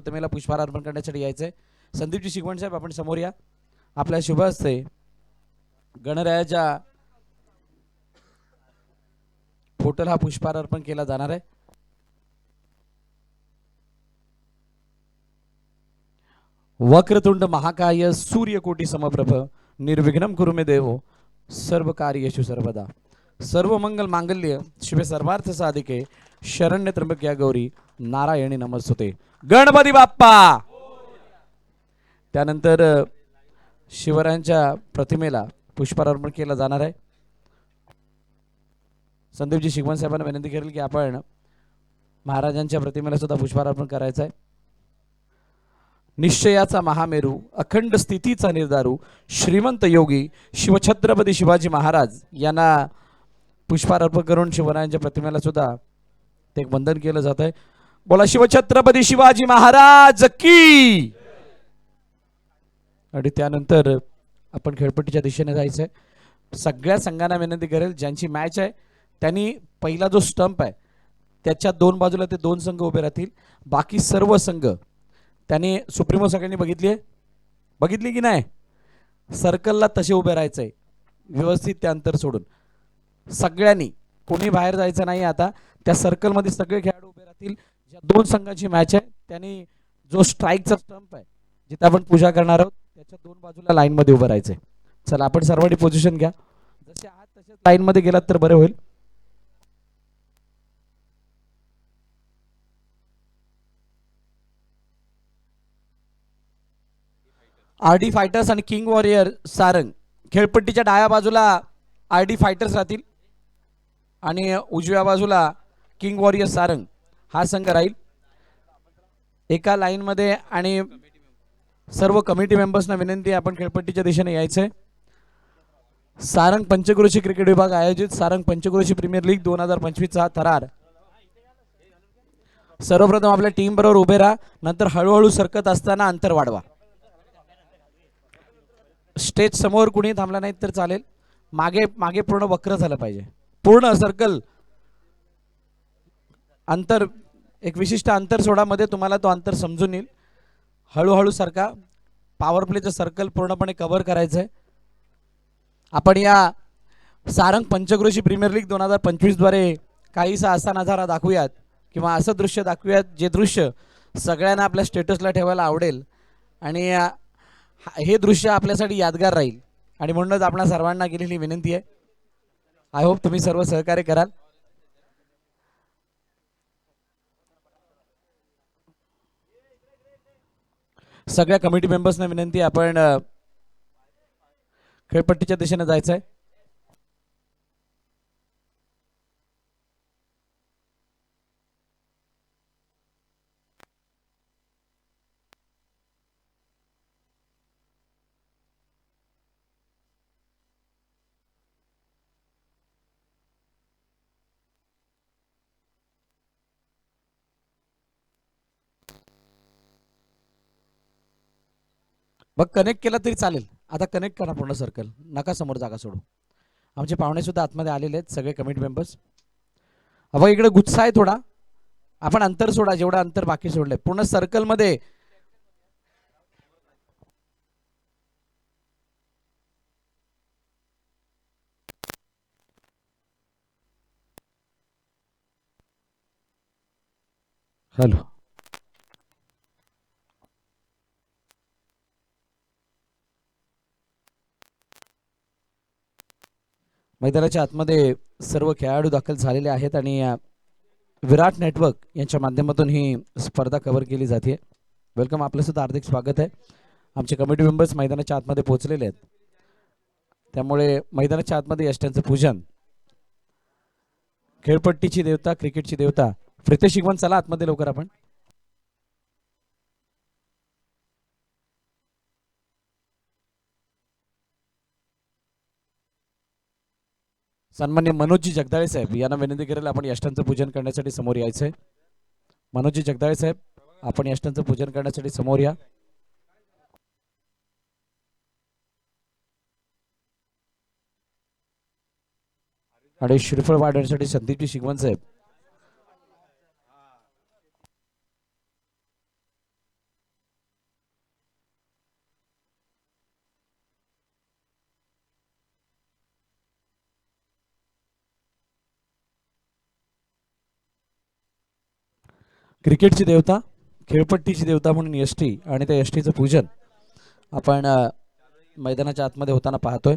प्रतिमेला पुष्पहार अर्पण करण्यासाठी यायचं आहे संदीपजी शिकवण साहेब आपण समोर या. आपल्या शुभ हस्ते गणरायाच्या फोटोला हा पुष्पहार अर्पण केला जाणार आहे. वक्रतुंड महाकाय सूर्यकोटी समप्रभ निर्विघ्नम कुरुमे देव सर्व कार्यशु सर्वदा. सर्व मंगल मांगल्य शिवे सर्वार्थ साधिके शरण्य त्र्यंबक या गौरी नारायणी नमस्ते गणपती बाप्पा त्यानंतर शिवरायांच्या प्रतिमेला पुष्पारोपण केला जाणार आहे. संदीपजी शिकवण साहेबांना विनंती करेल की आपण महाराजांच्या प्रतिमेला सुद्धा पुष्पारोपण करायचं आहे. निश्चयाचा महामेरू अखंड स्थितीचा निर्धारू श्रीमंत योगी शिवछत्रपती शिवाजी महाराज यांना पुष्पहार अर्पण करून शिवरायांच्या प्रतिमेला सुद्धा ते वंदन केलं जात आहे बोला शिवछत्रपती शिवाजी महाराज की? आणि त्यानंतर आपण खेळपट्टीच्या दिशेने जायचंय. सगळ्या संघांना विनंती करेल ज्यांची मॅच आहे त्यांनी पहिला जो स्टंप आहे त्याच्या दोन बाजूला ते दोन संघ उभे राहतील. बाकी सर्व संघ त्याने सुप्रीमो सगळ्यांनी बघितली आहे? बघितली की नाही? सर्कलला तसे उभे राहायचंय. व्यवस्थित ते अंतर सोडून. सगळ्यांनी कोणी बाहेर जायचं नाही आता त्या सर्कलमध्ये सगळे खेळाडू उभे राहतील. ज्या दोन संघाची मॅच आहे त्यांनी जो स्ट्राईकचा स्टंप आहे जिथे आपण पूजा करणार आहोत त्याच्या दोन बाजूला लाईनमध्ये उभं राहायचंय. चला आपण सर्वांनी पोझिशन घ्या. जसे आहात तसेच लाईनमध्ये गेलात तर बरं होईल. आर डी फायटर्स आणि किंग वॉरियर सारंग. खेळपट्टीच्या डाव्या बाजूला आर डी फायटर्स राहतील. आणि उजव्या बाजूला किंग वॉरियर सारंग. हा संघ राहील. एका लाईनमध्ये आणि सर्व कमिटी मेंबर्सना विनंती आपण खेळपट्टीच्या दिशेने यायचंय. सारंग पंचक्रोशी क्रिकेट विभाग आयोजित सारंग पंचक्रोशी प्रीमियर लीग दोन हजार पंचवीसचा थरार. सर्वप्रथम आपल्या टीम बरोबर उभे राहा नंतर हळूहळू सरकत असताना अंतर वाढवा. स्टेज समोर कुणी थांबला नाही तर चालेल. मागे मागे पूर्ण वक्र झालं पाहिजे. पूर्ण सर्कल अंतर एक विशिष्ट अंतर सोडामध्ये तुम्हाला तो अंतर समजून येईल. हळूहळू सारखा पॉवर प्लेचं सर्कल पूर्णपणे कव्हर करायचं आहे आपण या सारंग पंचक्रोशी प्रीमियर लीग दोन हजार पंचवीसद्वारे काहीसा असा नजारा दाखवूयात किंवा असं दृश्य दाखवूयात जे दृश्य सगळ्यांना आपल्या स्टेटसला ठेवायला आवडेल आणि हा- हे दृश्य आपल्यासाठी यादगार राहील. आणि म्हणूनच आपणा सर्वांना केलेली विनंती आहे. आय होप तुम्ही सर्व सहकार्य कराल. सगळ्या कमिटी मेंबर्सना विनंती आपण खेळपट्टीच्या दिशेने जायचं आहे बघ कनेक्ट केला तरी चालेल. आता कनेक्ट करा पूर्ण सर्कल नका समोर जागा सोडू. आमचे पाहुणेसुद्धा आतमध्ये आलेले आहेत सगळे कमिटी मेंबर्स अबा इकडे गुस्सा आहे थोडा. आपण अंतर सोडा जेवढं अंतर बाकी सोडलंय. पूर्ण सर्कलमध्ये हॅलो. मैदानाच्या आतमध्ये सर्व खेळाडू दाखल झालेले आहेत आणि विराट नेटवर्क यांच्या माध्यमातून ही स्पर्धा कव्हर केली जाते. वेलकम आपलं सुद्धा हार्दिक स्वागत आहे. आमचे कमिटी मेंबर्स मैदानाच्या आतमध्ये पोहोचलेले आहेत. त्यामुळे मैदानाच्या आतमध्ये यष्ट्यांचं पूजन. खेळपट्टीची देवता क्रिकेटची देवता. प्रितेश शिकवण चला आतमध्ये लवकर आपण. सन्मान्य मनोजी जगदाळे साहेब यांना विनंती करेल आपण यष्टांचं पूजन करण्यासाठी समोर यायचंय. मनोजी जगदाळे साहेब आपण यष्टांचं पूजन करण्यासाठी समोर या. आणि श्रीफळ वाढवण्यासाठी संदीपजी शिगवण साहेब क्रिकेटची देवता खेळपट्टीची देवता म्हणून यष्टी आणि त्या यष्टीचं पूजन आपण मैदानाच्या आतमध्ये होताना पाहतोय.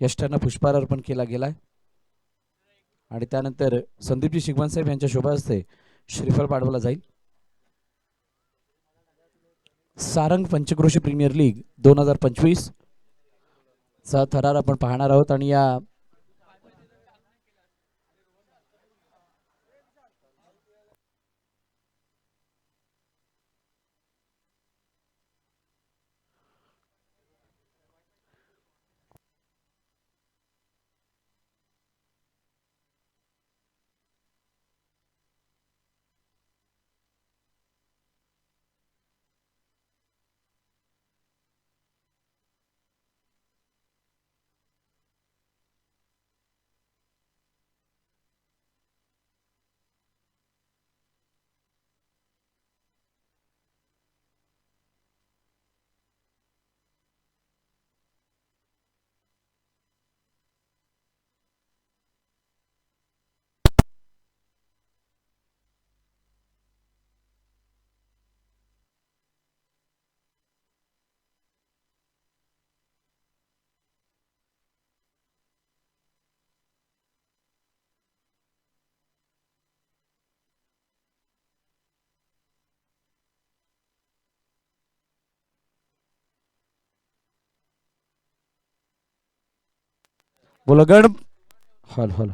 यष्ट्यांना पुष्पहार अर्पण केला गेला आहे आणि त्यानंतर संदीपजी शिगवान साहेब यांच्या शोभा हस्ते श्रीफळ पाडवला जाईल. सारंग पंचक्रोशी प्रीमियर लीग दोन हजार पंचवीस चा थरार आपण पाहणार आहोत. आणि या बोला गण hall hall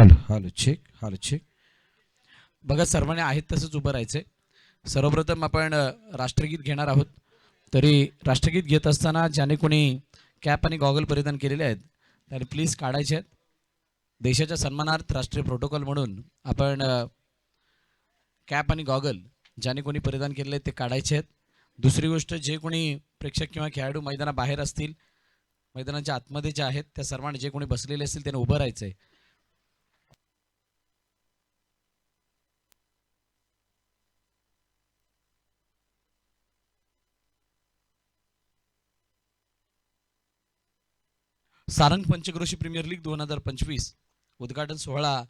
hello hello check hello check बघा सर्वांनी आहेत तसंच उभं राहायचंय. सर्वप्रथम आपण राष्ट्रगीत घेणार आहोत. तरी राष्ट्रगीत घेत असताना ज्याने कोणी कॅप आणि गॉगल परिधान केलेले आहेत त्याने प्लीज काढायचे आहेत. देशाच्या सन्मानार्थ राष्ट्रीय प्रोटोकॉल म्हणून आपण कॅप आणि गॉगल ज्याने कोणी परिधान केलेले आहेत ते काढायचे आहेत. दुसरी गोष्ट जे कोणी प्रेक्षक किंवा खेळाडू मैदानाबाहेर असतील मैदानाच्या आतमध्ये जे आहेत त्या सर्वांनी जे कोणी बसलेले असतील त्याने उभं राहायचंय. सारंग पंचक्रोशी प्रीमियर लीग दोन हजार पंचवीस उद्घाटन सोहळा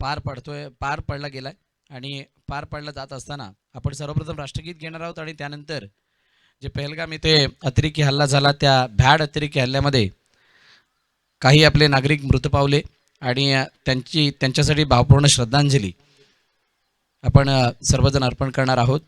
पार पडतोय पार पडला गेलाय. आणि पार पडला जात असताना आपण सर्वप्रथम राष्ट्रगीत घेणार आहोत आणि त्यानंतर जे पहलगाम येथे अतिरेकी हल्ला झाला त्या भॅड अतिरेकी हल्ल्यामध्ये काही आपले नागरिक मृत पावले आणि त्यांची त्यांच्यासाठी भावपूर्ण श्रद्धांजली आपण सर्वजण अर्पण करणार आहोत.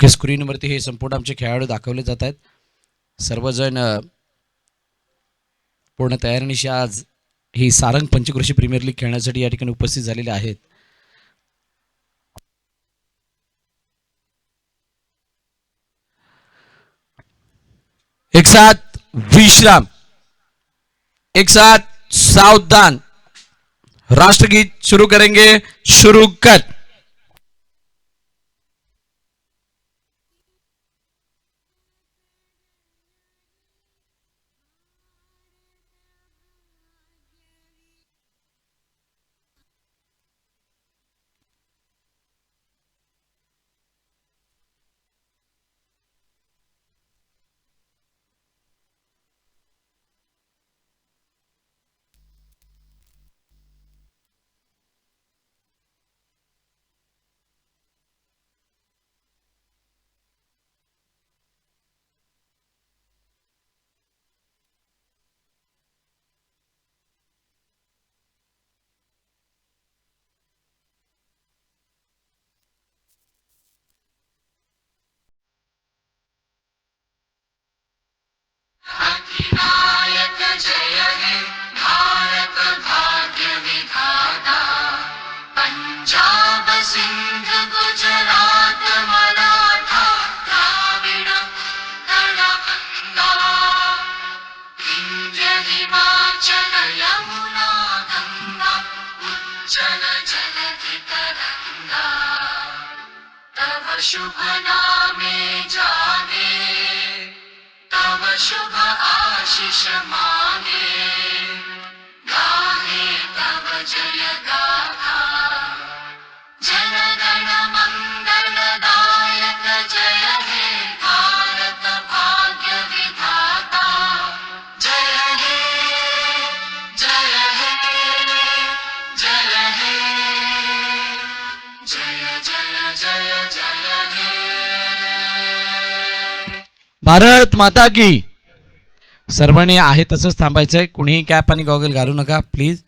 मुख्य स्क्रीनवरती हे संपूर्ण आमचे खेळाडू दाखवले जात आहेत. सर्वजण पूर्ण तयारीनिशी आज ही सारंग पंचकृषी प्रीमियर लीग खेळण्यासाठी या ठिकाणी उपस्थित झालेले आहेत. एक साथ विश्राम एक साथ सावधान. राष्ट्रगीत शुरू करेंगे शुरू कर. शुभ नामे जाने। तव शुभ आशिष मा भारत माता की। सर्वांनी आहे तसंच थांबायचंय. कुणीही कॅप आणि गॉगल घालू नका प्लीज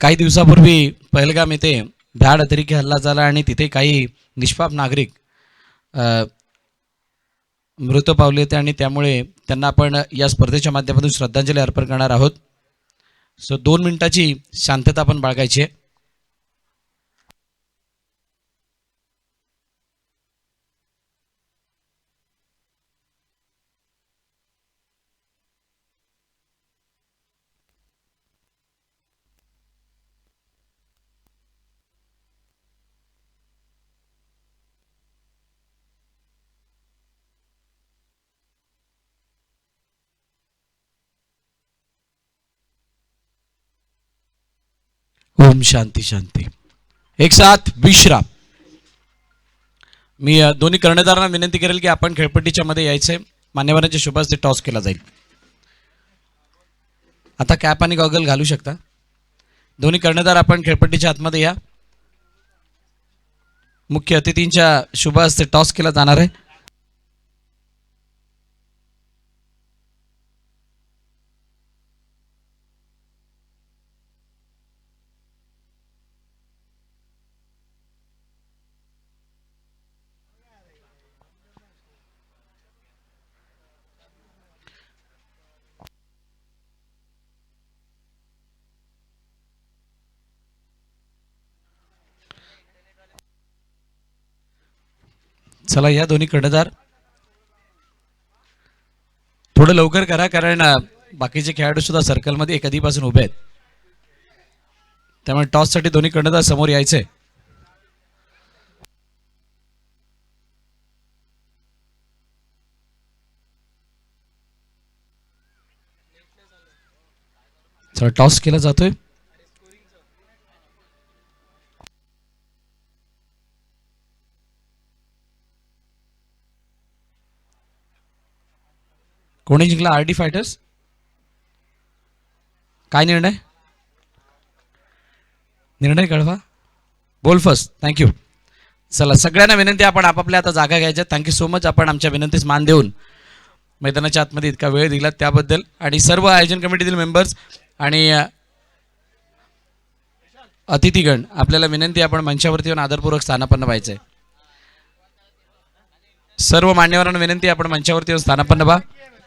काही दिवसापूर्वी पहलगाम येथे भ्याड अतिरेकी हल्ला झाला आणि तिथे काही निष्पाप नागरिक मृत पावले होते आणि त्यामुळे त्यांना आपण या स्पर्धेच्या माध्यमातून श्रद्धांजली अर्पण करणार आहोत. सो दोन मिनिटाची शांतता आपण बाळगायची आहे. ओम शांती शांती. एक साथ विश्राम. मी दोन्ही कर्णधारांना विनंती करेल की आपण खेळपट्टीच्या मध्ये यायचंय मान्यवरांच्या शुभास्ते टॉस केला जाईल. आता कॅप आणि गॉगल घालू शकता. दोन्ही कर्णधार आपण खेळपट्टीच्या आतमध्ये या. मुख्य अतिथींच्या शुभास ते टॉस केला जाणार आहे. चला या दोन्ही कर्णधार. थोडं लवकर करा कारण बाकीचे खेळाडू सुद्धा सर्कलमध्ये कधीपासून उभे आहेत. त्यामुळे टॉससाठी दोन्ही कर्णधार समोर यायचे. चला टॉस केला जातोय. कोणी जिंकला? R D fighters? काय निर्णय? निर्णय कळवा. बोल फर्स्ट थँक्यू चला सगळ्यांना विनंती आपण आपापल्या आता जागा घ्यायच्या. थँक्यू सो मच आपण आमच्या विनंतीस मान देऊन मैदानाच्या आतमध्ये इतका वेळ दिला त्याबद्दल. आणि सर्व आयोजन कमिटीतील मेंबर्स आणि अतिथीगण आपल्याला विनंती आपण मंचावरती येऊन आदरपूर्वक स्थानापन्न व्हायचं आहे सर्व मान्यवरांना विनंती आपण मंचावरती येऊन स्थानापन्न व्हा.